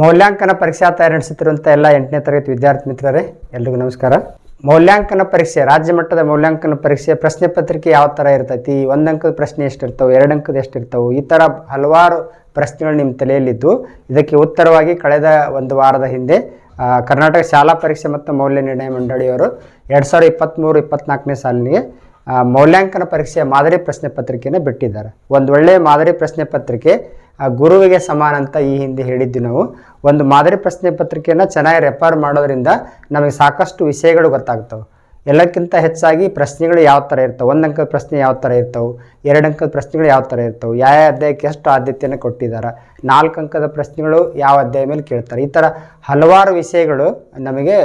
ಮೌಲ್ಯಾಂಕನ ಪರೀಕ್ಷಾ ತಯಾರಿ ನಡೆಸುತ್ತಿರುವಂಥ ಎಲ್ಲ ಎಂಟನೇ ತರಗತಿ ವಿದ್ಯಾರ್ಥಿ ಮಿತ್ರರೇ, ಎಲ್ರಿಗೂ ನಮಸ್ಕಾರ. ಮೌಲ್ಯಾಂಕನ ಪರೀಕ್ಷೆ, ರಾಜ್ಯ ಮಟ್ಟದ ಮೌಲ್ಯಾಂಕನ ಪರೀಕ್ಷೆ ಪ್ರಶ್ನೆ ಪತ್ರಿಕೆ ಯಾವ ಥರ ಇರ್ತೈತಿ ಒಂದು ಅಂಕದ ಪ್ರಶ್ನೆ ಎಷ್ಟಿರ್ತವೆ ಎರಡು ಅಂಕದ ಎಷ್ಟಿರ್ತವೆ, ಈ ಥರ ಹಲವಾರು ಪ್ರಶ್ನೆಗಳು ನಿಮ್ಮ ತಲೆಯಲ್ಲಿದ್ದು. ಇದಕ್ಕೆ ಉತ್ತರವಾಗಿ ಕಳೆದ ಒಂದು ವಾರದ ಹಿಂದೆ ಕರ್ನಾಟಕ ಶಾಲಾ ಪರೀಕ್ಷೆ ಮತ್ತು ಮೌಲ್ಯ ನಿರ್ಣಯ ಮಂಡಳಿಯವರು ಎರಡು ಸಾವಿರದ ಇಪ್ಪತ್ತ್ಮೂರು ಇಪ್ಪತ್ನಾಲ್ಕನೇ ಸಾಲಿನಿಗೆ ಮೌಲ್ಯಾಂಕನ ಪರೀಕ್ಷೆಯ ಮಾದರಿ ಪ್ರಶ್ನೆ ಪತ್ರಿಕೆಯನ್ನು ಬಿಟ್ಟಿದ್ದಾರೆ. ಒಂದು ಒಳ್ಳೆಯ ಮಾದರಿ ಪ್ರಶ್ನೆ ಪತ್ರಿಕೆ ಗುರುವಿಗೆ ಸಮಾನ ಅಂತ ಈ ಹಿಂದೆ ಹೇಳಿದ್ವಿ ನಾವು. ಒಂದು ಮಾದರಿ ಪ್ರಶ್ನೆ ಪತ್ರಿಕೆಯನ್ನು ಚೆನ್ನಾಗಿ ರೆಫರ್ ಮಾಡೋದ್ರಿಂದ ನಮಗೆ ಸಾಕಷ್ಟು ವಿಷಯಗಳು ಗೊತ್ತಾಗ್ತವೆ. ಎಲ್ಲಕ್ಕಿಂತ ಹೆಚ್ಚಾಗಿ ಪ್ರಶ್ನೆಗಳು ಯಾವ ಥರ ಇರ್ತವೆ? ಒಂದು ಅಂಕದ ಪ್ರಶ್ನೆ ಯಾವ ಥರ ಇರ್ತವೆ? ಎರಡು ಅಂಕದ ಪ್ರಶ್ನೆಗಳು ಯಾವ ಥರ ಇರ್ತವೆ? ಯಾವ ಅಧ್ಯಾಯಕ್ಕೆ ಎಷ್ಟು ಆದ್ಯತೆಯನ್ನು ಕೊಟ್ಟಿದ್ದಾರೆ? ನಾಲ್ಕು ಅಂಕದ ಪ್ರಶ್ನೆಗಳು ಯಾವ ಅಧ್ಯಾಯ ಮೇಲೆ ಕೇಳ್ತಾರೆ? ಈ ಥರ ಹಲವಾರು ವಿಷಯಗಳು ನಮಗೆ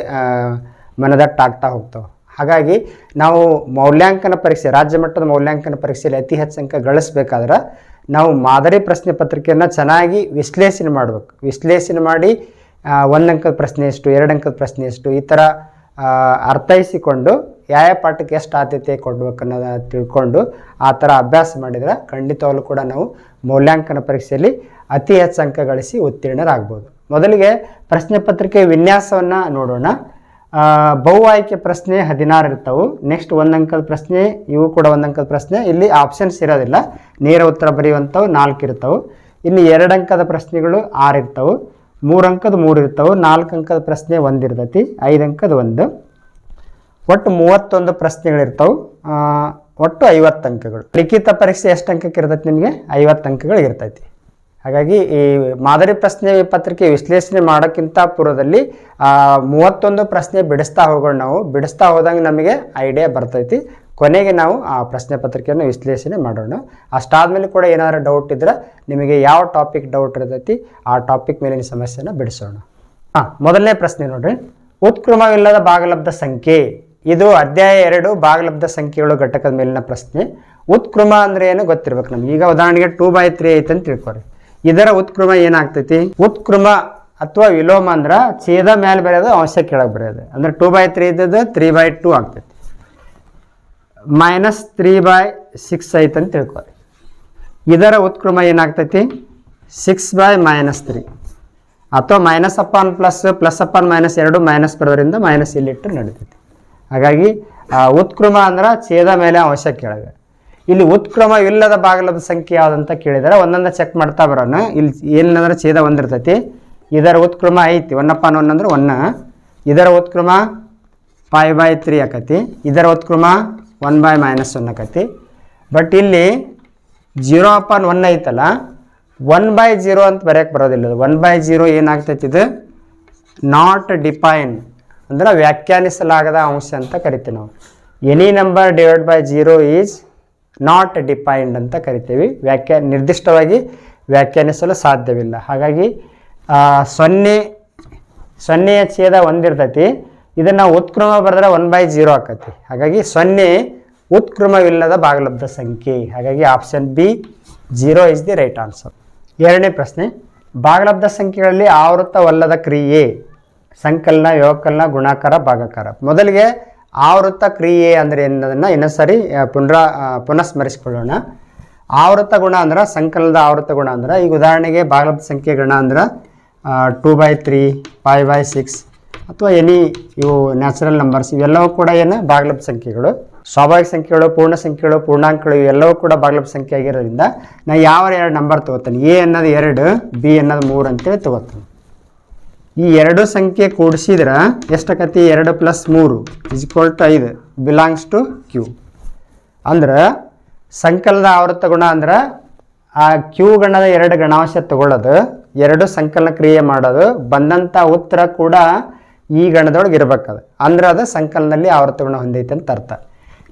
ಮನದಟ್ಟಾಗ್ತಾ ಹೋಗ್ತವೆ. ಹಾಗಾಗಿ ನಾವು ಮೌಲ್ಯಾಂಕನ ಪರೀಕ್ಷೆ, ರಾಜ್ಯ ಮಟ್ಟದ ಮೌಲ್ಯಾಂಕನ ಪರೀಕ್ಷೆಯಲ್ಲಿ ಅತಿ ಹೆಚ್ಚು ಅಂಕ ಗಳಿಸ್ಬೇಕಾದ್ರೆ ನಾವು ಮಾದರಿ ಪ್ರಶ್ನೆ ಪತ್ರಿಕೆಯನ್ನು ಚೆನ್ನಾಗಿ ವಿಶ್ಲೇಷಣೆ ಮಾಡಬೇಕು. ವಿಶ್ಲೇಷಣೆ ಮಾಡಿ ಒಂದು ಅಂಕದ ಪ್ರಶ್ನೆ ಎಷ್ಟು ಎರಡು ಅಂಕದ ಪ್ರಶ್ನೆ ಎಷ್ಟು, ಈ ಥರ ಅರ್ಥೈಸಿಕೊಂಡು ಯಾವ ಪಾಠಕ್ಕೆ ಎಷ್ಟು ಆದ್ಯತೆ ಕೊಡ್ಬೇಕು ಅನ್ನೋದನ್ನ ತಿಳ್ಕೊಂಡು ಆ ಥರ ಅಭ್ಯಾಸ ಮಾಡಿದರೆ ಖಂಡಿತವಾಗಲೂ ಕೂಡ ನಾವು ಮೌಲ್ಯಾಂಕನ ಪರೀಕ್ಷೆಯಲ್ಲಿ ಅತಿ ಹೆಚ್ಚು ಅಂಕ ಗಳಿಸಿ ಉತ್ತೀರ್ಣರಾಗ್ಬೋದು. ಮೊದಲಿಗೆ ಪ್ರಶ್ನೆ ಪತ್ರಿಕೆ ವಿನ್ಯಾಸವನ್ನು ನೋಡೋಣ. ಬಹು ಆಯ್ಕೆ ಪ್ರಶ್ನೆ ಹದಿನಾರು ಇರ್ತವೆ. ನೆಕ್ಸ್ಟ್ ಒಂದು ಅಂಕದ ಪ್ರಶ್ನೆ, ಇವು ಕೂಡ ಒಂದು ಅಂಕದ ಪ್ರಶ್ನೆ. ಇಲ್ಲಿ ಆಪ್ಷನ್ಸ್ ಇರೋದಿಲ್ಲ. ನೇರ ಉತ್ತರ ಬರೆಯುವಂಥವು ನಾಲ್ಕು ಇರ್ತವೆ. ಇಲ್ಲಿ ಎರಡು ಅಂಕದ ಪ್ರಶ್ನೆಗಳು ಆರು ಇರ್ತವೆ. ಮೂರು ಅಂಕದ ಮೂರು ಇರ್ತವೆ. ನಾಲ್ಕು ಅಂಕದ ಪ್ರಶ್ನೆ ಒಂದು ಇರ್ತೈತಿ. ಐದು ಅಂಕದ ಒಂದು. ಒಟ್ಟು ಮೂವತ್ತೊಂದು ಪ್ರಶ್ನೆಗಳಿರ್ತವೆ. ಒಟ್ಟು ಐವತ್ತು ಅಂಕಗಳು. ಲಿಖಿತ ಪರೀಕ್ಷೆ ಎಷ್ಟು ಅಂಕಕ್ಕೆ ಇರ್ತೈತಿ ನಿಮಗೆ? ಐವತ್ತು ಅಂಕಗಳು ಇರ್ತೈತಿ. ಹಾಗಾಗಿ ಈ ಮಾದರಿ ಪ್ರಶ್ನೆ ಪತ್ರಿಕೆ ವಿಶ್ಲೇಷಣೆ ಮಾಡೋಕ್ಕಿಂತ ಪೂರ್ವದಲ್ಲಿ ಮೂವತ್ತೊಂದು ಪ್ರಶ್ನೆ ಬಿಡಿಸ್ತಾ ಹೋಗೋಣ ನಾವು. ಬಿಡಿಸ್ತಾ ಹೋದಂಗೆ ನಮಗೆ ಐಡಿಯಾ ಬರ್ತೈತಿ. ಕೊನೆಗೆ ನಾವು ಆ ಪ್ರಶ್ನೆ ಪತ್ರಿಕೆಯನ್ನು ವಿಶ್ಲೇಷಣೆ ಮಾಡೋಣ. ಅಷ್ಟಾದಮೇಲೆ ಕೂಡ ಏನಾದರೂ ಡೌಟ್ ಇದ್ರೆ ನಿಮಗೆ ಯಾವ ಟಾಪಿಕ್ ಡೌಟ್ ಇರ್ತೈತಿ, ಆ ಟಾಪಿಕ್ ಮೇಲಿನ ಸಮಸ್ಯೆನ ಬಿಡಿಸೋಣ. ಹಾಂ, ಮೊದಲನೇ ಪ್ರಶ್ನೆ ನೋಡ್ರಿ. ಉತ್ಕ್ರಮವಿಲ್ಲದ ಭಾಗಲಬ್ಧ ಸಂಖ್ಯೆ. ಇದು ಅಧ್ಯಾಯ ಎರಡು ಭಾಗಲಬ್ಧ ಸಂಖ್ಯೆಗಳು ಘಟಕದ ಮೇಲಿನ ಪ್ರಶ್ನೆ. ಉತ್ಕ್ರಮ ಅಂದ್ರೆ ಏನು ಗೊತ್ತಿರ್ಬೇಕು ನಮ್ಗೆ? ಈಗ ಉದಾಹರಣೆಗೆ ಟೂ ಬೈ ತ್ರೀ ಐತೆ ಅಂತ ತಿಳ್ಕೊರಿ ಇದರ ಉತ್ಕ್ರಮ ಏನಾಗ್ತೈತಿ? ಉತ್ಕ್ರಮ ಅಥವಾ ವಿಲೋಮ ಅಂದ್ರೆ ಛೇದ ಮೇಲೆ ಬರೆಯೋದು ಅಂಶ ಕೆಳಗೆ ಬರೆಯೋದು. ಅಂದ್ರೆ ಟೂ ಬೈ ತ್ರೀ ಇದ್ದದ್ದು ತ್ರೀ ಬೈ ಟೂ ಆಗ್ತೈತಿ. ಮೈನಸ್ ತ್ರೀ ಬೈ ಸಿಕ್ಸ್ ಐತೆ ಅಂತ ತಿಳ್ಕೊರಿ ಇದರ ಉತ್ಕ್ರಮ ಏನಾಗ್ತೈತಿ? ಸಿಕ್ಸ್ ಬೈ ಮೈನಸ್ ತ್ರೀ ಅಥವಾ minus upon plus plus upon minus ಎರಡು ಮೈನಸ್ ಬರೋದ್ರಿಂದ ಮೈನಸ್ ಇಲ್ಲಿಟ್ಟು ನಡೀತೈತಿ. ಹಾಗಾಗಿ ಉತ್ಕ್ರಮ ಅಂದ್ರೆ ಛೇದ ಮೇಲೆ ಅಂಶ ಕೆಳಗೆ. ಇಲ್ಲಿ ಉತ್ಕ್ರಮವಿಲ್ಲದ ಬಾಗಿಲದ ಸಂಖ್ಯೆ ಯಾವುದಂತ ಕೇಳಿದರೆ. ಒಂದೊಂದು ಚೆಕ್ ಮಾಡ್ತಾ ಬರೋಣ. ಇಲ್ಲಿ ಏನಂದ್ರೆ ಛೇದ ಒಂದಿರ್ತೈತಿ ಇದರ ಉತ್ಕ್ರಮ ಐತಿ. ಒನ್ ಅಪಾನ್ ಒನ್ ಅಂದ್ರೆ ಒನ್ನ ಇದರ ಉತ್ಕ್ರಮ ಫೈವ್ ಬೈ ತ್ರೀ ಆಕತಿ. ಇದರ ಉತ್ಕ್ರಮ ಒನ್ ಬೈ ಮೈನಸ್ ಒನ್ ಆಕತಿ. ಬಟ್ ಇಲ್ಲಿ ಜೀರೋ ಅಪಾನ್ ಒನ್ ಐತಲ್ಲ. ಒನ್ ಬೈ ಜೀರೋ ಅಂತ ಬರೆಯಕ್ಕೆ ಬರೋದಿಲ್ಲ ಒನ್ ಬೈ ಜೀರೋ ಏನಾಗ್ತೈತಿ ಇದು? ನಾಟ್ ಡಿಫೈನ್ ಅಂದ್ರೆ ವ್ಯಾಖ್ಯಾನಿಸಲಾಗದ ಅಂಶ ಅಂತ ಕರಿತೀವಿ ನಾವು. Any number divide by zero is not defined ಅಂತ ಕರಿತೀವಿ. ವ್ಯಾಖ್ಯಾ ನಿರ್ದಿಷ್ಟವಾಗಿ ವ್ಯಾಖ್ಯಾನಿಸಲು ಸಾಧ್ಯವಿಲ್ಲ. ಹಾಗಾಗಿ ಸೊನ್ನೆ, ಸೊನ್ನೆಯ ಛೇದ ಒಂದಿರ್ತೈತಿ. ಇದನ್ನು ಉತ್ಕ್ರಮ ಬರೆದ್ರೆ ಒನ್ ಬೈ ಜೀರೋ ಆಕತಿ. ಹಾಗಾಗಿ ಸೊನ್ನೆ ಉತ್ಕ್ರಮವಿಲ್ಲದ ಭಾಗಲಬ್ಧ ಸಂಖ್ಯೆ. ಹಾಗಾಗಿ option B zero is the right answer ಎರಡನೇ ಪ್ರಶ್ನೆ, ಭಾಗಲಬ್ಧ ಸಂಖ್ಯೆಗಳಲ್ಲಿ ಆವೃತ್ತವಲ್ಲದ ಕ್ರಿಯೆ, ಸಂಕಲನ, ಯೋಕಲನ, ಗುಣಾಕಾರ, ಭಾಗಾಕಾರ. ಮೊದಲಿಗೆ ಆವೃತ್ತ ಕ್ರಿಯೆ ಅಂದರೆ ಏನದನ್ನು ಇನ್ನೊಂದು ಸಾರಿ ಪುನರ ಪುನಃಸ್ಮರಿಸಿಕೊಳ್ಳೋಣ. ಆವೃತ್ತ ಗುಣ ಅಂದ್ರೆ ಸಂಕಲನದ ಆವೃತ್ತ ಗುಣ ಅಂದ್ರೆ, ಈಗ ಉದಾಹರಣೆಗೆ ಭಾಗಲಬ್ಧ ಸಂಖ್ಯೆ ಗುಣ ಅಂದ್ರೆ two by three five by six ಅಥವಾ ಎನಿ ಇವು ನ್ಯಾಚುರಲ್ ನಂಬರ್ಸ್ ಇವೆಲ್ಲವೂ ಕೂಡ ಏನು ಭಾಗಲಬ್ಧ ಸಂಖ್ಯೆಗಳು. ಸ್ವಾಭಾವಿಕ ಸಂಖ್ಯೆಗಳು, ಪೂರ್ಣ ಸಂಖ್ಯೆಗಳು, ಪೂರ್ಣಾಂಕಗಳು ಇವೆಲ್ಲವೂ ಕೂಡ ಭಾಗಲಬ್ಧ ಸಂಖ್ಯೆ ಆಗಿರೋದ್ರಿಂದ ನಾ ಯಾವ ಎರಡು ನಂಬರ್ ತಗೋತೀನಿ? ಎ ಅನ್ನೋದು ಎರಡು ಬಿ ಅನ್ನೋದು ಮೂರು ಅಂತೇಳಿ ತಗೋತಾನೆ. ಈ ಎರಡು ಸಂಖ್ಯೆ ಕೂಡಿಸಿದ್ರೆ ಎಷ್ಟಾಕತಿ ಎರಡು ಪ್ಲಸ್ ಮೂರು ಇಸ್ ಈಕ್ವಲ್ ಟು ಐದು. ಬಿಲಾಂಗ್ಸ್ ಟು ಕ್ಯೂ ಅಂದ್ರೆ ಸಂಕಲನ ಆವೃತ್ತ ಗುಣ ಅಂದ್ರೆ ಆ ಕ್ಯೂ ಗಣದ ಎರಡು ಗಣಾಂಶ ತಗೊಳ್ಳೋದು, ಎರಡು ಸಂಕಲನ ಕ್ರಿಯೆ ಮಾಡೋದು ಬಂದಂಥ ಉತ್ತರ ಕೂಡ ಈ ಗಣದೊಳಗೆ ಇರ್ಬೇಕದು ಅಂದ್ರೆ ಅದು ಸಂಕಲನದಲ್ಲಿ ಆವೃತ್ತ ಗುಣ ಹೊಂದೈತೆ ಅಂತ ಅರ್ಥ.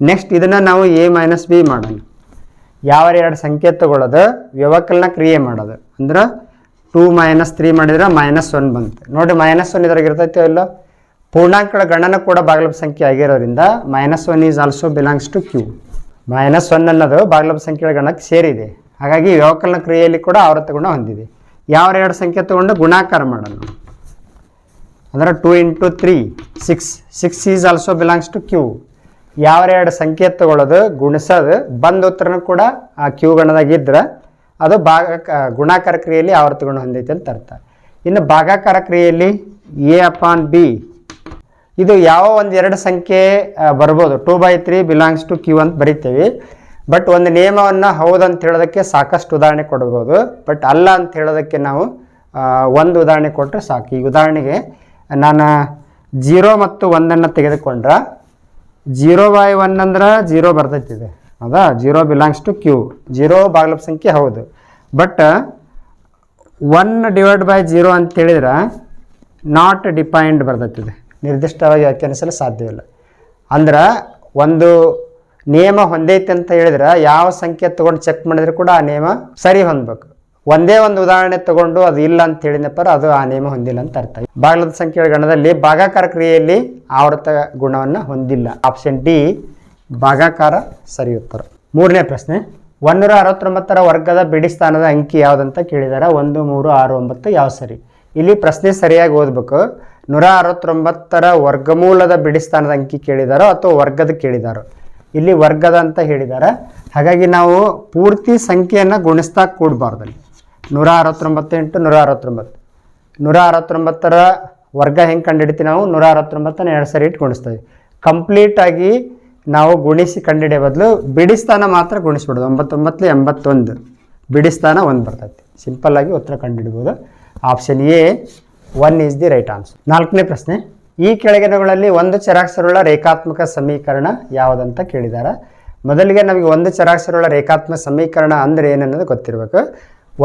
ನೆಕ್ಸ್ಟ್ ಇದನ್ನು ನಾವು ಎ ಮೈನಸ್ ಬಿ ಮಾಡೋಣ. ಯಾವ ಎರಡು ಸಂಖ್ಯೆ ತಗೊಳ್ಳೋದು? ವ್ಯವಕಲನ ಕ್ರಿಯೆ ಮಾಡೋದು. ಅಂದ್ರೆ ಟೂ ಮೈನಸ್ ತ್ರೀ ಮಾಡಿದ್ರೆ ಮೈನಸ್ ಒನ್ ಬಂತು. ನೋಡಿ ಮೈನಸ್ ಒನ್ ಇದ್ರಾಗ ಇರ್ತೈತೆ ಇಲ್ಲ? ಪೂರ್ಣಾಂಕಗಳ ಗಣನ ಕೂಡ ಭಾಗಲಬ್ಧ ಸಂಖ್ಯೆ ಆಗಿರೋದ್ರಿಂದ minus one is also belongs to Q minus one ಅನ್ನೋದು ಭಾಗಲಬ್ಧ ಸಂಖ್ಯೆಗಳ ಗಣಕ್ಕೆ ಸೇರಿದೆ. ಹಾಗಾಗಿ ವ್ಯವಕಲನ ಕ್ರಿಯೆಯಲ್ಲಿ ಕೂಡ ಆವೃತ್ತ ಗುಣ ಹೊಂದಿದೆ. ಯಾವ ಎರಡು ಸಂಖ್ಯೆ ತಗೊಂಡು ಗುಣಾಕಾರ ಮಾಡೋಣ ಅಂದರೆ two into three six six is also belongs to Q ಯಾವ ಎರಡು ಸಂಖ್ಯೆ ತಗೊಳ್ಳೋದು ಗುಣಿಸೋದು, ಬಂದ ಉತ್ತರನೂ ಕೂಡ ಆ ಕ್ಯೂ ಗಣದಾಗ ಇದ್ರೆ ಅದು ಭಾಗ ಗುಣಾಕಾರ ಕ್ರಿಯೆಯಲ್ಲಿ ಆವರ್ತಗಳನ್ನು ಹೊಂದೈತೆ ಅಂತ ಅರ್ಥ. ಇನ್ನು ಭಾಗಾಕಾರ ಕ್ರಿಯೆಯಲ್ಲಿ ಎ ಅಪಾನ್ ಬಿ, ಇದು ಯಾವ ಒಂದು ಎರಡು ಸಂಖ್ಯೆ ಬರ್ಬೋದು. Two by three belongs to Q ಅಂತ ಬರಿತೀವಿ. ಬಟ್ ಒಂದು ನಿಯಮವನ್ನು ಹೌದಂತ ಹೇಳೋದಕ್ಕೆ ಸಾಕಷ್ಟು ಉದಾಹರಣೆ ಕೊಡ್ಬೋದು. ಬಟ್ ಅಲ್ಲ ಅಂತ ಹೇಳೋದಕ್ಕೆ ನಾವು ಒಂದು ಉದಾಹರಣೆ ಕೊಟ್ಟರೆ ಸಾಕು. ಈ ಉದಾಹರಣೆಗೆ ನಾನು ಜೀರೋ ಮತ್ತು ಒಂದನ್ನು ತೆಗೆದುಕೊಂಡ್ರೆ, ಜೀರೋ ಬೈ ಒನ್ ಅಂದ್ರೆ ಜೀರೋ ಬರ್ತೈತಿದೆ ಹೌದಾ zero belongs to Q zero ಬಾಗ್ಲಬ್ ಸಂಖ್ಯೆ ಹೌದು. But one divide by zero ಅಂತ ಹೇಳಿದ್ರೆ ನಾಟ್ ಡಿಪೈಂಡ್ ಬರ್ತೈತಿದೆ. ನಿರ್ದಿಷ್ಟವಾಗಿ ವ್ಯಾಖ್ಯಾನಿಸಲು ಸಾಧ್ಯವಿಲ್ಲ ಅಂದ್ರೆ ಒಂದು ನಿಯಮ ಹೊಂದೈತೆ ಅಂತ ಹೇಳಿದ್ರೆ ಯಾವ ಸಂಖ್ಯೆ ತೊಗೊಂಡು ಚೆಕ್ ಮಾಡಿದ್ರೆ ಕೂಡ ಆ ನಿಯಮ ಸರಿ ಹೊಂದಬೇಕು. ಒಂದೇ ಒಂದು ಉದಾಹರಣೆ ತಗೊಂಡು ಅದು ಇಲ್ಲ ಅಂತ ಹೇಳಿದಪ್ಪ ಅದು ಆ ನಿಯಮ ಹೊಂದಿಲ್ಲ ಅಂತ ಅರ್ಥ. ಬಾಗ್ಲದ ಸಂಖ್ಯೆಗಳ ಗಣದಲ್ಲಿ ಭಾಗಾಕಾರ ಕ್ರಿಯೆಯಲ್ಲಿ ಆವೃತ ಗುಣವನ್ನು ಹೊಂದಿಲ್ಲ. ಆಪ್ಷನ್ ಡಿ ಭಾಗಾಕಾರ ಸರಿ ಉತ್ತರ. ಮೂರನೇ ಪ್ರಶ್ನೆ ಒಂದೂರ ಅರವತ್ತೊಂಬತ್ತರ ವರ್ಗದ ಬಿಡಿ ಸ್ಥಾನದ ಅಂಕಿ ಯಾವುದಂತ ಕೇಳಿದಾರೆ? ಒಂದು, ಮೂರು, ಆರು, ಒಂಬತ್ತು ಯಾವ ಸರಿ? ಇಲ್ಲಿ ಪ್ರಶ್ನೆ ಸರಿಯಾಗಿ ಓದ್ಬೇಕು. ನೂರ ಅರವತ್ತೊಂಬತ್ತರ ವರ್ಗಮೂಲದ ಬಿಡಿ ಸ್ಥಾನದ ಅಂಕಿ ಕೇಳಿದಾರೋ ಅಥವಾ ವರ್ಗದ ಕೇಳಿದಾರೋ? ಇಲ್ಲಿ ವರ್ಗದ ಅಂತ ಹೇಳಿದ್ದಾರೆ ಹಾಗಾಗಿ ನಾವು ಪೂರ್ತಿ ಸಂಖ್ಯೆಯನ್ನು ಗುಣಿಸ್ತಾ ಕೂಡಬಾರ್ದಲ್ಲಿ ನೂರ ಅರವತ್ತೊಂಬತ್ತೆಂಟು ನೂರ ಅರವತ್ತೊಂಬತ್ತು ನೂರ ಅರವತ್ತೊಂಬತ್ತರ ವರ್ಗ ಹೆಂಗೆ ಕಂಡುಹಿಡಿತೀವಿ ನಾವು? ನೂರ ಅರವತ್ತೊಂಬತ್ತನ ಎರಡು ಸರಿ ಇಟ್ಟು ಗುಣಿಸ್ತೀವಿ. ಕಂಪ್ಲೀಟಾಗಿ ನಾವು ಗುಣಿಸಿ ಕಂಡಿಡಿಯ ಬದಲು ಬಿಡಿಸ್ತಾನ ಮಾತ್ರ ಗುಣಿಸ್ಬಿಡೋದು. ಒಂಬತ್ತೊಂಬತ್ತು ಎಂಬತ್ತೊಂದು. ಬಿಡಿಸ್ತಾನ ಒಂದು ಬರ್ತೈತಿ. ಸಿಂಪಲ್ಲಾಗಿ ಉತ್ತರ ಕಂಡುಹಿಡ್ಬೋದು option A one is the right answer ನಾಲ್ಕನೇ ಪ್ರಶ್ನೆ, ಈ ಕೆಳಗಿನಗಳಲ್ಲಿ ಒಂದು ಚರಾಕ್ಷರವುಳ್ಳ ರೇಖಾತ್ಮಕ ಸಮೀಕರಣ ಯಾವುದಂತ ಕೇಳಿದ್ದಾರೆ ಮೊದಲಿಗೆ ನಮಗೆ ಒಂದು ಚರಾಕ್ಷರವುಳ್ಳ ರೇಖಾತ್ಮಕ ಸಮೀಕರಣ ಅಂದರೆ ಏನನ್ನೋದು ಗೊತ್ತಿರಬೇಕು.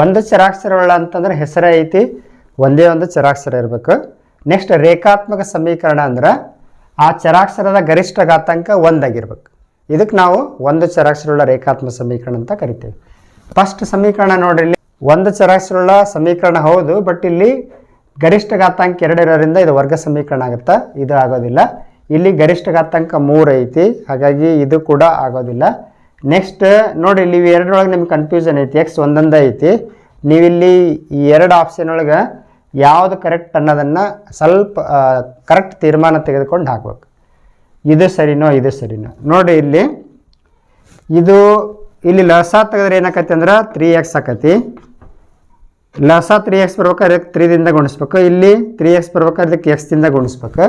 ಒಂದು ಚರಾಕ್ಷರವುಳ್ಳ ಅಂತಂದ್ರೆ ಹೆಸರೇ ಐತಿ. ಒಂದೇ ಒಂದು ಚರಾಕ್ಷರ ಇರಬೇಕು. ನೆಕ್ಸ್ಟ್ ರೇಖಾತ್ಮಕ ಸಮೀಕರಣ ಅಂದ್ರೆ ಆ ಚರಾಕ್ಷರದ ಗರಿಷ್ಠ ಘಾತಾಂಕ ಒಂದಾಗಿರ್ಬೇಕು. ಇದಕ್ಕೆ ನಾವು ಒಂದು ಚರಾಕ್ಷರಗಳ ರೇಖಾತ್ಮಕ ಸಮೀಕರಣ ಅಂತ ಕರಿತೀವಿ. ಫಸ್ಟ್ ಸಮೀಕರಣ ನೋಡ್ರಿ ಒಂದು ಚರಾಕ್ಷರಗಳ ಸಮೀಕರಣ ಹೌದು ಬಟ್ ಇಲ್ಲಿ ಗರಿಷ್ಠ ಘಾತಾಂಕ ಎರಡು ಇರೋದ್ರಿಂದ ಇದು ವರ್ಗ ಸಮೀಕರಣ ಆಗುತ್ತೆ? ಇದು ಆಗೋದಿಲ್ಲ. ಇಲ್ಲಿ ಗರಿಷ್ಠ ಘಾತಾಂಕ ಮೂರು ಐತಿ, ಹಾಗಾಗಿ ಇದು ಕೂಡ ಆಗೋದಿಲ್ಲ. ನೆಕ್ಸ್ಟ್ ನೋಡಿ ಇಲ್ಲಿ ಎರಡರೊಳಗೆ ನಿಮ್ಗೆ ಕನ್ಫ್ಯೂಷನ್ ಐತಿ. ಎಕ್ಸ್ ಒಂದೊಂದೇ ಐತಿ. ನೀವಿಲ್ಲಿ ಈ ಎರಡು ಆಪ್ಷನ್ ಒಳಗೆ ಯಾವುದು ಕರೆಕ್ಟ್ ಅನ್ನೋದನ್ನು ಸ್ವಲ್ಪ ಕರೆಕ್ಟ್ ತೀರ್ಮಾನ ತೆಗೆದುಕೊಂಡು ಹಾಕ್ಬೇಕು. ಇದು ಸರಿನೋ ಇದು ಸರಿನೋ. ನೋಡಿ ಇಲ್ಲಿ, ಇದು ಇಲ್ಲಿ ಲಸ ತೆಗೆದ್ರೆ ಏನಾಕತಿ ಅಂದ್ರೆ ತ್ರೀ ಎಕ್ಸ್ ಆಕತಿ. ಲಸ ತ್ರೀ ಎಕ್ಸ್ ಬರ್ಬೇಕಾದ್ರೆ ತ್ರೀದಿಂದ ಗುಣಿಸ್ಬೇಕು. ಇಲ್ಲಿ ತ್ರೀ ಎಕ್ಸ್ ಬರ್ಬೇಕಾದ್ರೆ ಅದಕ್ಕೆ ಎಕ್ಸ್ದಿಂದ ಗುಣಿಸ್ಬೇಕು.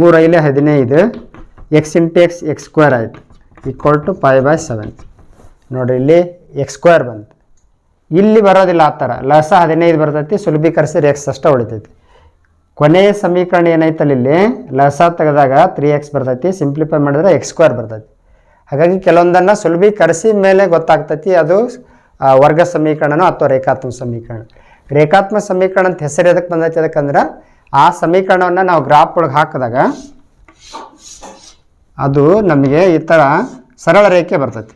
ಮೂರು ಐಲೆ ಹದಿನೈದು X into X X square ಆಯಿತು. Equal to five by seven ನೋಡಿ ಇಲ್ಲಿ ಎಕ್ಸ್ ಸ್ಕ್ವೇರ್ ಬಂತು. ಇಲ್ಲಿ ಬರೋದಿಲ್ಲ ಆ ಥರ. ಲಸ ಹದಿನೈದು ಬರ್ತೈತಿ ಸುಲಭೀಕರಿಸಿದ್ರೆ ಎಕ್ಸ್ ಅಷ್ಟೇ ಉಳಿತೈತಿ. ಕೊನೆಯ ಸಮೀಕರಣ ಏನೈತಲ್ಲ ಇಲ್ಲಿ? ಲಸ ತೆಗೆದಾಗ ತ್ರೀ ಎಕ್ಸ್ ಬರ್ತೈತಿ ಸಿಂಪ್ಲಿಫೈ ಮಾಡಿದ್ರೆ ಎಕ್ಸ್ ಸ್ಕ್ವೇರ್ ಬರ್ತೈತಿ. ಹಾಗಾಗಿ ಕೆಲವೊಂದನ್ನು ಸುಲಭೀಕರಿಸಿ ಮೇಲೆ ಗೊತ್ತಾಗ್ತೈತಿ. ಅದು ವರ್ಗ ಸಮೀಕರಣನೋ ಅಥವಾ ರೇಖಾತ್ಮಕ ಸಮೀಕರಣ. ರೇಖಾತ್ಮಕ ಸಮೀಕರಣ ಅಂತ ಹೆಸರು ಎದಕ್ಕೆ ಬಂದೈತಿ ಅದಕ್ಕಂದ್ರೆ, ಆ ಸಮೀಕರಣವನ್ನು ನಾವು ಗ್ರಾಫ್ ಒಳಗೆ ಹಾಕಿದಾಗ ಅದು ನಮಗೆ ಈ ಥರ ಸರಳ ರೇಖೆ ಬರ್ತೈತಿ.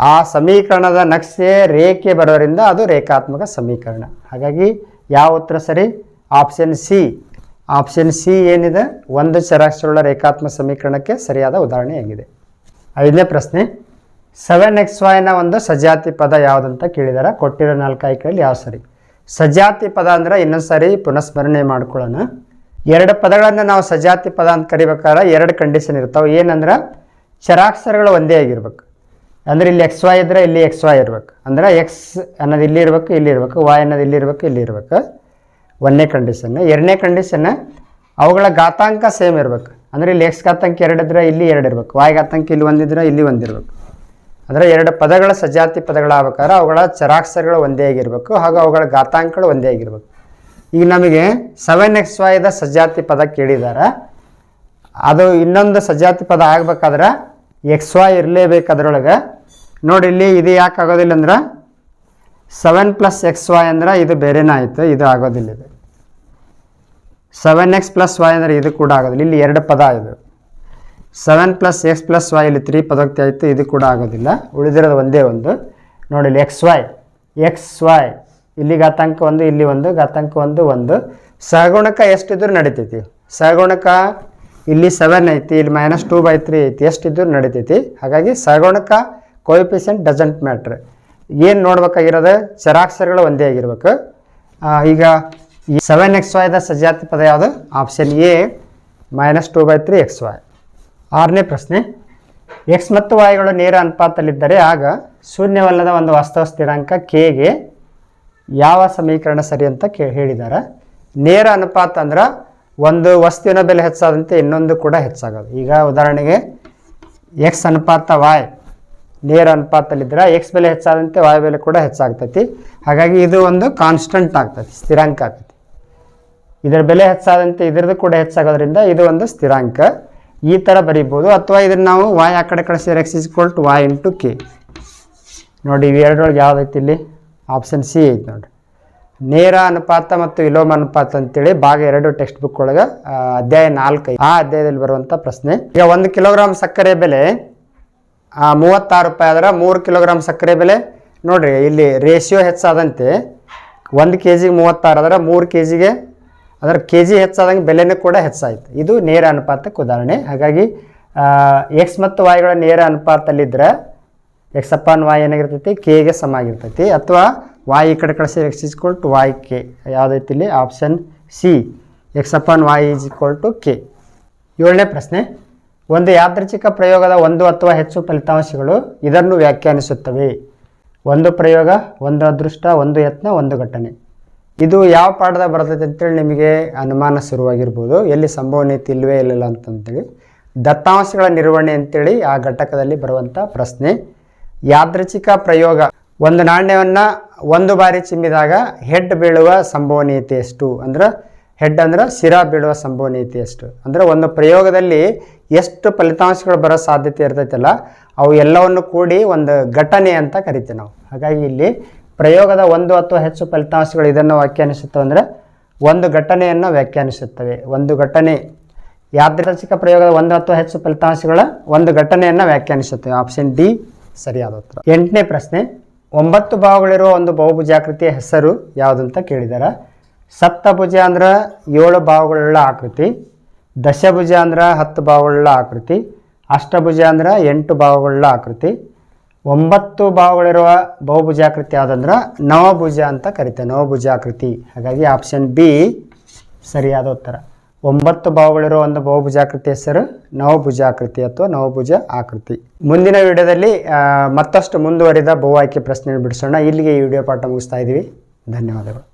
ಆ ಸಮೀಕರಣದ ನಕ್ಷೆ ರೇಖೆ ಬರೋದ್ರಿಂದ ಅದು ರೇಖಾತ್ಮಕ ಸಮೀಕರಣ. ಹಾಗಾಗಿ ಯಾವ ಉತ್ತರ ಸರಿ? ಆಪ್ಷನ್ ಸಿ ಆಪ್ಷನ್ ಸಿ ಏನಿದೆ? ಒಂದು ಚರಾಕ್ಷರಗಳ ರೇಖಾತ್ಮಕ ಸಮೀಕರಣಕ್ಕೆ ಸರಿಯಾದ ಉದಾಹರಣೆಯಾಗಿದೆ ಐದನೇ ಪ್ರಶ್ನೆ. ಸೆವೆನ್ ಎಕ್ಸ್ ವೈನ ಒಂದು ಸಜಾತಿ ಪದ ಯಾವುದಂತ ಕೇಳಿದಾರೆ? ಕೊಟ್ಟಿರೋ ನಾಲ್ಕು ಆಯ್ಕೆಯಲ್ಲಿ ಯಾವ ಸರಿ? ಸಜಾತಿ ಪದ ಅಂದ್ರೆ ಇನ್ನೊಂದು ಸರಿ ಪುನಃಸ್ಮರಣೆ ಮಾಡ್ಕೊಳ್ಳೋಣ. ಎರಡು ಪದಗಳನ್ನು ನಾವು ಸಜಾತಿ ಪದ ಅಂತ ಕರಿಬೇಕಾದ್ರೆ ಎರಡು ಕಂಡೀಷನ್ ಇರ್ತಾವೆ. ಏನಂದ್ರೆ? ಚರಾಕ್ಷರಗಳು ಒಂದೇ ಆಗಿರ್ಬೇಕು. ಅಂದ್ರೆ ಇಲ್ಲಿ ಎಕ್ಸ್ ವೈ ಇದ್ರೆ ಇಲ್ಲಿ ಎಕ್ಸ್ ವೈ ಇರ್ಬೇಕು. ಅಂದ್ರೆ ಎಕ್ಸ್ ಅನ್ನೋದು ಇಲ್ಲಿ ಇರಬೇಕು ಇಲ್ಲಿ ಇರಬೇಕು ವೈ ಅನ್ನೋದು ಇಲ್ಲಿ ಇರಬೇಕು ಇಲ್ಲಿ ಇರಬೇಕು. ಒಂದನೇ ಕಂಡೀಷನ್ ಎರಡನೇ ಕಂಡೀಷನ್ ಅವುಗಳ ಘಾತಾಂಕ ಸೇಮ್ ಇರಬೇಕು. ಅಂದ್ರೆ ಇಲ್ಲಿ ಎಕ್ಸ್ ಘಾತಾಂಕ ಎರಡು ಇದ್ರೆ ಇಲ್ಲಿ ಎರಡು ಇರಬೇಕು. ವಾಯ್ ಘಾತಾಂಕ ಇಲ್ಲಿ ಒಂದಿದ್ರೆ ಇಲ್ಲಿ ಒಂದಿರಬೇಕು ಅಂದರೆ ಎರಡು ಪದಗಳ ಸಜಾತಿ ಪದಗಳಾಗಬೇಕಾದ್ರೆ ಅವುಗಳ ಚರಾಕ್ಷರಗಳು ಒಂದೇ ಆಗಿರಬೇಕು ಹಾಗೂ ಅವುಗಳ ಘಾತಾಂಕಗಳು ಒಂದೇ ಆಗಿರ್ಬೇಕು. ಈಗ ನಮಗೆ ಸೆವೆನ್ ಎಕ್ಸ್ ವೈದ ಸಜಾತಿ ಪದ ಕೇಳಿದ್ದಾರೆ ಅದು ಇನ್ನೊಂದು ಸಜಾತಿ ಪದ ಆಗ್ಬೇಕಾದ್ರೆ ಎಕ್ಸ್ ವೈ ಇರಲೇಬೇಕು ಅದರೊಳಗೆ. ನೋಡಿ ಇಲ್ಲಿ ಇದು ಯಾಕೆ ಆಗೋದಿಲ್ಲ ಅಂದ್ರೆ ಸೆವೆನ್ ಪ್ಲಸ್ ಎಕ್ಸ್ ವೈ ಅಂದ್ರೆ ಇದು ಬೇರೆನೇ ಆಯಿತು, ಇದು ಆಗೋದಿಲ್ಲ ಇದು. ಸೆವೆನ್ ಎಕ್ಸ್ ಪ್ಲಸ್ ವೈ ಅಂದರೆ ಇದು ಕೂಡ ಆಗೋದಿಲ್ಲ, ಇಲ್ಲಿ ಎರಡು ಪದ ಇದು. Seven plus X plus Y ಇಲ್ಲಿ ತ್ರೀ ಪದೋಕ್ತಿ ಆಯಿತು, ಇದು ಕೂಡ ಆಗೋದಿಲ್ಲ. ಉಳಿದಿರೋದು ಒಂದೇ ಒಂದು. ನೋಡಿ ಇಲ್ಲಿ ಎಕ್ಸ್ ವೈ ಎಕ್ಸ್ ವೈ ಇಲ್ಲಿ ಘಾತಾಂಕ ಒಂದು, ಇಲ್ಲಿ ಒಂದು, ಘಾತಾಂಕ ಒಂದು ಒಂದು. ಸಹಗುಣಕ ಎಷ್ಟಿದ್ರೂ ನಡೀತೈತಿ. ಸಹಗುಣಕ ಇಲ್ಲಿ ಸೆವೆನ್ ಐತಿ, ಇಲ್ಲಿ ಮೈನಸ್ ಟೂ ಬೈ ತ್ರೀ ಐತಿ, ಎಷ್ಟಿದ್ರು ನಡೀತೈತಿ. ಹಾಗಾಗಿ ಸಗೋಣಕ ಕೋಯಿಫಿಷಿಯಂಟ್ ಡಜೆಂಟ್ ಮ್ಯಾಟ್ರ್ ಏನು ನೋಡ್ಬೇಕಾಗಿರೋದು? ಚರಾಕ್ಷರಗಳು ಒಂದೇ ಆಗಿರ್ಬೇಕು. ಈಗ ಸೆವೆನ್ ಎಕ್ಸ್ ವೈದ ಸಜಾತಿ ಪದ ಯಾವುದು? Option A minus two by three X Y ಆರನೇ ಪ್ರಶ್ನೆ. ಎಕ್ಸ್ ಮತ್ತು ವಾಯ್ಗಳು ನೇರ ಅನುಪಾತದಲ್ಲಿದ್ದರೆ ಆಗ ಶೂನ್ಯವಲ್ಲದ ಒಂದು ವಾಸ್ತವ ಸ್ಥಿರಾಂಕ ಕೆಗೆ ಯಾವ ಸಮೀಕರಣ ಸರಿ ಅಂತ ಕೇ ಹೇಳಿದ್ದಾರೆ ನೇರ ಅನುಪಾತ ಅಂದ್ರೆ ಒಂದು ವಸ್ತುವಿನ ಬೆಲೆ ಹೆಚ್ಚಾದಂತೆ ಇನ್ನೊಂದು ಕೂಡ ಹೆಚ್ಚಾಗೋದು. ಈಗ ಉದಾಹರಣೆಗೆ ಎಕ್ಸ್ ಅನುಪಾತ ವಾಯ್ ನೇರ ಅನುಪಾತದಲ್ಲಿದ್ದರೆ ಎಕ್ಸ್ ಬೆಲೆ ಹೆಚ್ಚಾದಂತೆ ವಾಯ್ ಬೆಲೆ ಕೂಡ ಹೆಚ್ಚಾಗ್ತೈತಿ. ಹಾಗಾಗಿ ಇದು ಒಂದು ಕಾನ್ಸ್ಟಂಟ್ ಆಗ್ತೈತಿ, ಸ್ಥಿರಾಂಕ ಆಗ್ತೈತಿ. ಇದರ ಬೆಲೆ ಹೆಚ್ಚಾದಂತೆ ಇದರದ್ದು ಕೂಡ ಹೆಚ್ಚಾಗೋದ್ರಿಂದ ಇದು ಒಂದು ಸ್ಥಿರಾಂಕ. ಈ ಥರ ಬರೀಬೋದು. ಅಥವಾ ಇದನ್ನು ನಾವು ವಾಯ್ ಆ ಕಡೆ ಕಳಿಸಿದ್ರೆ X is to Y into K ನೋಡಿ ಇವೆರಡರೊಳಗೆ ಯಾವ್ದೈತಿ ಇಲ್ಲಿ? ಆಪ್ಷನ್ ಸಿ ಐತಿ ನೋಡ್ರಿ. ನೇರ ಅನುಪಾತ ಮತ್ತು ವಿಲೋಮ ಅನುಪಾತ ಅಂತೇಳಿ ಭಾಗ ಎರಡು ಟೆಕ್ಸ್ಟ್ ಬುಕ್ ಒಳಗೆ ಅಧ್ಯಾಯ ನಾಲ್ಕು ಆ ಅಧ್ಯಾಯದಲ್ಲಿ ಬರುವಂಥ ಪ್ರಶ್ನೆ. ಈಗ ಒಂದು ಕಿಲೋಗ್ರಾಮ್ ಸಕ್ಕರೆ ಬೆಲೆ ಮೂವತ್ತಾರು ರೂಪಾಯಿ ಆದ್ರೆ ಮೂರು ಕಿಲೋಗ್ರಾಮ್ ಸಕ್ಕರೆ ಬೆಲೆ. ನೋಡ್ರಿ, ಇಲ್ಲಿ ರೇಷಿಯೋ ಹೆಚ್ಚಾದಂತೆ ಒಂದು ಕೆ ಜಿಗೆ ಮೂವತ್ತಾರು ಆದ್ರೆ ಮೂರು ಕೆ ಜಿಗೆ ಅದರ ಕೆ ಜಿ ಹೆಚ್ಚಾದಂಗೆ ಬೆಲೆನೂ ಕೂಡ ಹೆಚ್ಚಾಯ್ತು. ಇದು ನೇರ ಅನುಪಾತಕ್ಕೆ ಉದಾಹರಣೆ. ಹಾಗಾಗಿ ಎಕ್ಸ್ ಮತ್ತು ವಾಯ್ಗಳ ನೇರ ಅನುಪಾತದಲ್ಲಿದ್ದರೆ ಎಕ್ಸ್ ಅಪಾನ್ ವಾಯ್ ಏನಾಗಿರ್ತೈತಿ? ಕೆಗೆ ಸಮ ಆಗಿರ್ತೈತಿ. ಅಥವಾ ವಾಯ್ ಈ ಕಡೆ ಕಳಿಸಿ X is to Y K ಯಾವುದೈತಿ ಇಲ್ಲಿ? Option C X upon Y is equal to K ಏಳನೇ ಪ್ರಶ್ನೆ. ಒಂದು ಯಾದೃಚ್ಛಿಕ ಪ್ರಯೋಗದ ಒಂದು ಅಥವಾ ಹೆಚ್ಚು ಫಲಿತಾಂಶಗಳು ಇದನ್ನು ವ್ಯಾಖ್ಯಾನಿಸುತ್ತವೆ. ಒಂದು ಪ್ರಯೋಗ, ಒಂದು ಅದೃಷ್ಟ, ಒಂದು ಯತ್ನ, ಒಂದು ಘಟನೆ. ಇದು ಯಾವ ಪಾಠದ ಬರ್ತೈತೆ ಅಂತೇಳಿ ನಿಮಗೆ ಅನುಮಾನ ಶುರುವಾಗಿರ್ಬೋದು. ಎಲ್ಲಿ ಸಂಭವನೀಯತೆ ಇಲ್ಲವೇ ಇಲ್ಲ ಅಂತಂತೇಳಿ. ದತ್ತಾಂಶಗಳ ನಿರ್ವಹಣೆ ಅಂತೇಳಿ ಆ ಘಟಕದಲ್ಲಿ ಬರುವಂಥ ಪ್ರಶ್ನೆ. ಯಾದೃಚ್ಛಿಕ ಪ್ರಯೋಗ. ಒಂದು ನಾಣ್ಯವನ್ನು ಒಂದು ಬಾರಿ ಚಿಮ್ಮಿದಾಗ ಹೆಡ್ ಬೀಳುವ ಸಂಭವನೀಯತೆ ಎಷ್ಟು ಅಂದ್ರೆ ಹೆಡ್ ಅಂದ್ರೆ ಶಿರಾ ಬೀಳುವ ಸಂಭವನೀಯತೆ ಎಷ್ಟು? ಅಂದ್ರೆ ಒಂದು ಪ್ರಯೋಗದಲ್ಲಿ ಎಷ್ಟು ಫಲಿತಾಂಶಗಳು ಬರೋ ಸಾಧ್ಯತೆ ಇರ್ತೈತಲ್ಲ, ಅವು ಎಲ್ಲವನ್ನು ಕೂಡಿ ಒಂದು ಘಟನೆ ಅಂತ ಕರಿತೀವಿ ನಾವು. ಹಾಗಾಗಿ ಇಲ್ಲಿ ಪ್ರಯೋಗದ ಒಂದು ಅಥವಾ ಹೆಚ್ಚು ಫಲಿತಾಂಶಗಳು ಇದನ್ನು ವ್ಯಾಖ್ಯಾನಿಸುತ್ತವೆ ಅಂದರೆ ಒಂದು ಘಟನೆಯನ್ನು ವ್ಯಾಖ್ಯಾನಿಸುತ್ತವೆ. ಒಂದು ಘಟನೆ ಯಾದೃಚಿಕ ಪ್ರಯೋಗದ ಒಂದು ಅಥವಾ ಹೆಚ್ಚು ಫಲಿತಾಂಶಗಳ ಒಂದು ಘಟನೆಯನ್ನು ವ್ಯಾಖ್ಯಾನಿಸುತ್ತವೆ. ಆಪ್ಷನ್ ಡಿ ಸರಿಯಾದ ಉತ್ತರ. ಎಂಟನೇ ಪ್ರಶ್ನೆ ಒಂಬತ್ತು ಭಾವಗಳಿರುವ ಒಂದು ಬಹುಭುಜಾಕೃತಿಯ ಹೆಸರು ಯಾವುದಂತ ಕೇಳಿದ್ದಾರೆ ಸಪ್ತಭುಜ ಅಂದ್ರೆ ಏಳು ಭಾವಗಳುಳ್ಳ ಆಕೃತಿ. ದಶಭುಜ ಅಂದ್ರೆ ಹತ್ತು ಭಾವಗಳುಳ್ಳ ಆಕೃತಿ. ಅಷ್ಟಭುಜ ಅಂದ್ರೆ ಎಂಟು ಭಾವಗಳುಳ್ಳ ಆಕೃತಿ. ಒಂಬತ್ತು ಭಾವಗಳಿರುವ ಬಹುಭುಜಾಕೃತಿ ಯಾವುದಂದ್ರೆ ನವಭುಜ ಅಂತ ಕರಿತೇವೆ ನವಭುಜಾಕೃತಿ. ಹಾಗಾಗಿ ಆಪ್ಷನ್ ಬಿ ಸರಿಯಾದ ಉತ್ತರ. ಒಂಬತ್ತು ಭಾವಗಳಿರೋ ಒಂದು ಬಹುಭುಜಾಕೃತಿ ಹೆಸರು ನವಭುಜಾಕೃತಿ ಅಥವಾ ನವಭುಜ ಆಕೃತಿ. ಮುಂದಿನ ವಿಡಿಯೋದಲ್ಲಿ ಮತ್ತಷ್ಟು ಮುಂದುವರಿದ ಬಹು ಆಯ್ಕೆ ಪ್ರಶ್ನೆ ಬಿಡಿಸೋಣ. ಇಲ್ಲಿಗೆ ಈ ವಿಡಿಯೋ ಪಾಠ ಮುಗಿಸ್ತಾ ಇದ್ದೀವಿ. ಧನ್ಯವಾದಗಳು.